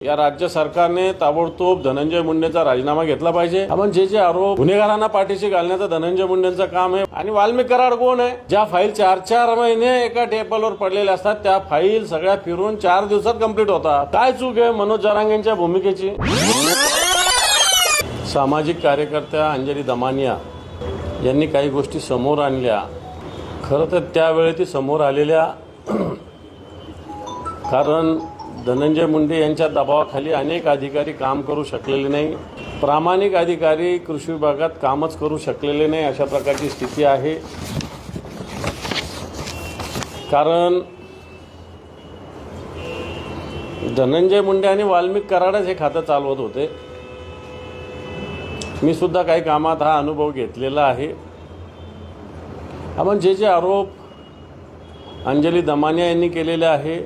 या राज्य सरकारने ताबडतोब धनंजय मुंडेचा राजीनामा घेतला पाहिजे. आपण जे जे आरोप गुन्हेगारांना पाठीशी घालण्याचं धनंजय मुंडेंचं काम आहे आणि वाल्मिक कराड कोण आहे? ज्या फाईल चार चार महिने एका टेबलवर पडलेल्या असतात त्या फाईल सगळ्या फिरून चार दिवसात कंप्लीट होतात. काय चूक आहे मनोज जरांगेंच्या भूमिकेची? सामाजिक कार्यकर्त्या अंजली दमानिया यांनी काही गोष्टी समोर आणल्या. खरं तर त्यावेळी ती समोर आलेल्या कारण धनंजय मुंडे यांच्या दबावाखाली अनेक अधिकारी काम करू शकलेले नाही. प्रामाणिक अधिकारी कृषी विभागात कामच करू शकलेले नाही अशा प्रकारची स्थिती आहे. कारण धनंजय मुंडे आणि वाल्मिक कराडच हे खातं चालवत होते. मी सुद्धा काही कामात हा अनुभव घेतलेला आहे. आपण जे जे आरोप अंजली दमानिया यांनी केलेले आहे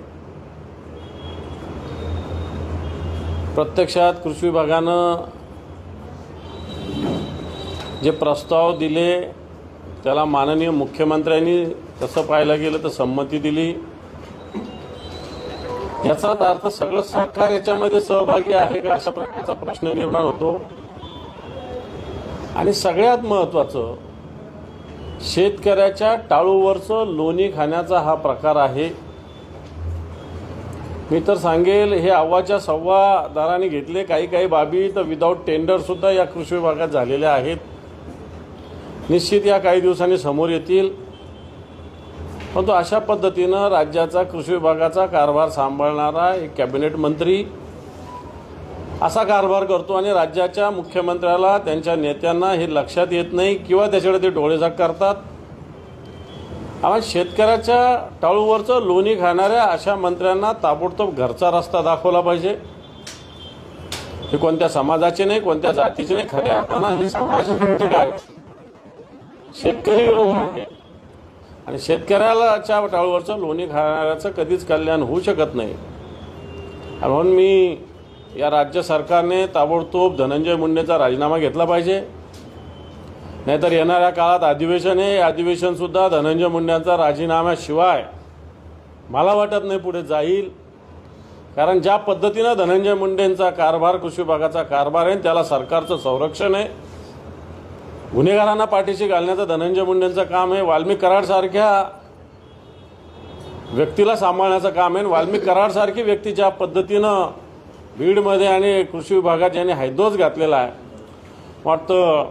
प्रत्यक्षात कृषी विभागानं जे प्रस्ताव दिले त्याला माननीय मुख्यमंत्र्यांनी तसं पाहायला गेलं तर संमती दिली. याचाच अर्थ सगळं सरकार याच्यामध्ये सहभागी आहे का अशा प्रकारचा प्रश्न निर्माण होतो. आणि सगळ्यात महत्त्वाचं शेतकऱ्याच्या टाळूवरचं लोणी खाण्याचा हा प्रकार आहे. मी तर सांगेल हे अव्वाच्या सव्वा दराने घेतले. काही काही बाबी तर विदाऊट टेंडरसुद्धा या कृषी विभागात झालेल्या आहेत. निश्चित या काही दिवसांनी समोर येतील. परंतु अशा पद्धतीनं राज्याचा कृषी विभागाचा कारभार सांभाळणारा एक कॅबिनेट मंत्री असा कारभार करतो आणि राज्याच्या मुख्यमंत्र्याला त्यांच्या नेत्यांना हे लक्षात येत नाही किंवा त्याच्याकडे ते डोळेझाक करतात. आम्हा शेतकऱ्याच्या टाळूवरचं लोणी खाणाऱ्या अशा मंत्र्यांना ताबडतोब घरचा रस्ता दाखवला पाहिजे. हे कोणत्या समाजाचे नाही कोणत्या जातीचे नाही खऱ्या समाजाचे शेतकरी आणि शेतकऱ्यालाच्या टाळूवरचं लोणी खाणाऱ्याचं कधीच कल्याण होऊ शकत नाही. म्हणून मी या राज्य सरकारने ताबडतोब धनंजय मुंडेचा राजीनामा घेतला पाहिजे. नाहीतर येणाऱ्या काळात अधिवेशन आहे हे अधिवेशनसुद्धा धनंजय मुंडेंचा राजीनाम्याशिवाय मला वाटत नाही पुढे जाईल. कारण ज्या पद्धतीनं धनंजय मुंडेंचा कारभार कृषी विभागाचा कारभार आहे त्याला सरकारचं संरक्षण आहे. गुन्हेगारांना पाठीशी घालण्याचं धनंजय मुंडेंचं काम आहे. वाल्मिक कराडसारख्या व्यक्तीला सांभाळण्याचं काम आहे. वाल्मिक कराडसारखी व्यक्ती ज्या पद्धतीनं बीडमध्ये आणि कृषी विभागात यांनी हैदोस घातलेला आहे वाटतं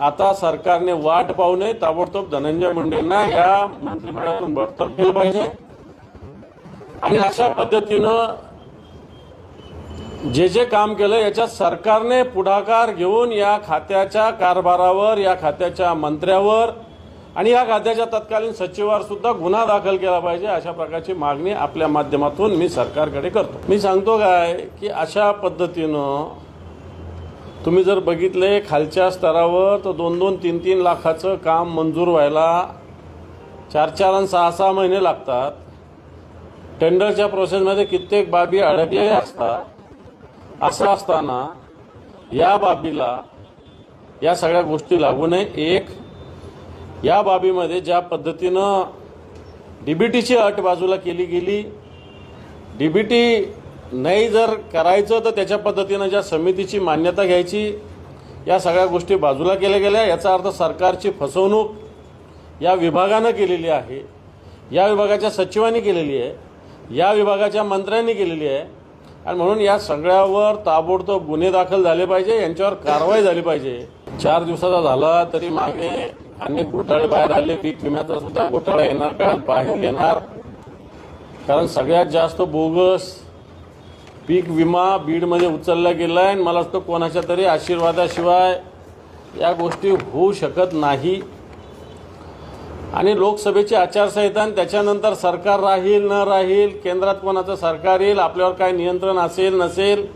आता सरकारने वाट पाहू नये ताबडतोब धनंजय मुंडेंना या मंत्रिमंडळातून बडतर्फ केलं पाहिजे. आणि अशा पद्धतीनं जे जे काम केलं याच्यात सरकारने पुढाकार घेऊन या खात्याच्या कारभारावर या खात्याच्या मंत्र्यावर आणि या खात्याच्या तत्कालीन सचिवावर सुद्धा गुन्हा दाखल केला पाहिजे अशा प्रकारची मागणी आपल्या माध्यमातून मी सरकारकडे करतो. मी सांगतो काय की अशा पद्धतीनं तुम्ही जर बघितले खालच्या स्तरावर तर दोन दोन तीन तीन लाखाचं काम मंजूर व्हायला चार चार आणि सहा सहा महिने लागतात. टेंडरच्या प्रोसेसमध्ये कित्येक बाबी अडकलेल्या असतात. असं असताना या बाबीला या सगळ्या गोष्टी लागू नये. एक या बाबीमध्ये ज्या पद्धतीनं डीबीटीची अट बाजूला केली गेली डीबीटी नाही जर करायचं तर त्याच्या पद्धतीनं ज्या समितीची मान्यता घ्यायची या सगळ्या गोष्टी बाजूला केल्या गेल्या याचा अर्थ सरकारची फसवणूक या विभागानं केलेली आहे. या विभागाच्या सचिवांनी केलेली आहे. या विभागाच्या मंत्र्यांनी केलेली आहे. आणि म्हणून या सगळ्यावर ताबडतोब गुन्हे दाखल झाले पाहिजे यांच्यावर कारवाई झाली पाहिजे. चार दिवसाचा झाला तरी मागे अनेक घोटाळे बाहेर आले पीक विम्याचा सुद्धा घोटाळा येणार का बाहेर येणार. कारण सगळ्यात जास्त बोगस पीक विमा बीडमध्ये उचलला गेला आहे आणि मला वाटतं कोणाच्या तरी आशीर्वादाशिवाय या गोष्टी होऊ शकत नाही. आणि लोकसभेची आचारसंहिता आणि त्याच्यानंतर सरकार राहील न राहील केंद्रात कोणाचं सरकार येईल आपल्यावर काय नियंत्रण असेल नसेल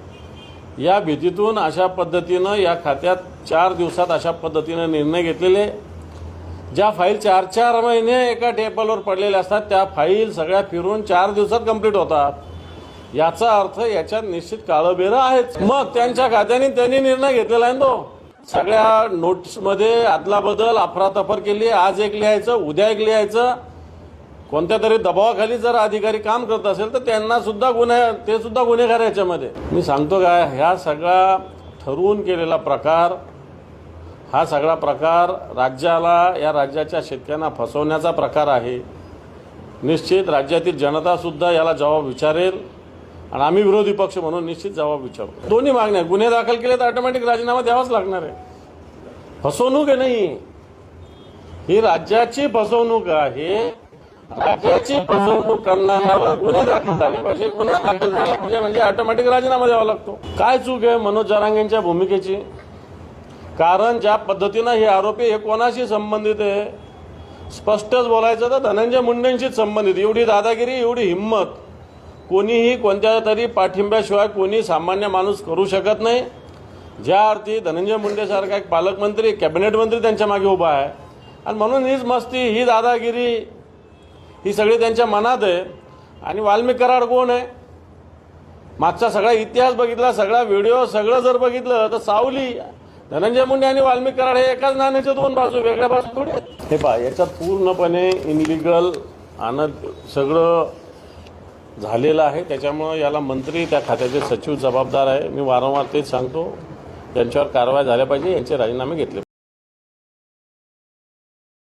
या भीतीतून अशा पद्धतीनं या खात्यात चार दिवसात अशा पद्धतीनं निर्णय घेतलेले. ज्या फाईल चार चार महिने एका टेबलवर पडलेल्या असतात त्या फाईल सगळ्या फिरून चार दिवसात कंप्लीट होतात. याचा अर्थ याच्यात निश्चित काळबेरं आहेच मग त्यांच्या खात्याने त्यांनी निर्णय घेतलेला आहे ना तो. सगळ्या नोट्समध्ये आदला बदल अफरातफर केली आज एक लिहायचं उद्या एक लिहायचं. कोणत्या तरी दबावाखाली जर अधिकारी काम करत असेल तर त्यांना सुद्धा गुन्हे ते सुद्धा गुन्हेगार याच्यामध्ये. मी सांगतो काय ह्या सगळा ठरवून केलेला प्रकार हा सगळा प्रकार राज्याला या राज्याच्या शेतकऱ्यांना फसवण्याचा प्रकार आहे. निश्चित राज्यातील जनतासुद्धा याला जबाब विचारेल. आणि आम्ही विरोधी पक्ष म्हणून निश्चित जबाब विचारू. दोन्ही मागण्या गुन्हे दाखल केले तर ऑटोमॅटिक राजीनामा द्यावाच लागणार आहे. फसवणूक आहे नाही ही. राज्याची फसवणूक आहे. राज्याची फसवणूक करणाऱ्यावर गुन्हे दाखल झाले पाहिजे. गुन्हा दाखल झाला पाहिजे म्हणजे ऑटोमॅटिक राजीनामा द्यावा लागतो. काय चूक आहे मनोज जरांगेंच्या भूमिकेची? कारण ज्या पद्धतीनं हे आरोपी हे कोणाशी संबंधित आहे स्पष्टच बोलायचं तर धनंजय मुंडेंशीच संबंधित. एवढी दादागिरी एवढी हिंमत. कोणीही कोणत्या तरी पाठिंब्याशिवाय कोणी सामान्य माणूस करू शकत नाही. ज्या अर्थी धनंजय मुंडेसारखा एक पालकमंत्री कॅबिनेट मंत्री त्यांच्या मागे उभा आहे. आणि म्हणून हीच मस्ती ही दादागिरी ही सगळी त्यांच्या मनात आहे. आणि वाल्मिक कराड कोण आहे? मागचा सगळा इतिहास बघितला सगळा व्हिडिओ सगळं जर बघितलं तर सावली धनंजय मुंडे आणि वाल्मिक कराड हे एकाच नाण्याच्या दोन बाजू वेगळ्या बाजू थोडी हे पहा याच्यात पूर्णपणे इनलिगल आणि सगळं झालेलं आहे. त्याच्यामुळं याला मंत्री त्या खात्याचे सचिव जबाबदार आहे. मी वारंवार तेच सांगतो. त्यांच्यावर कारवाई झाल्या पाहिजे. यांचे राजीनामे घेतले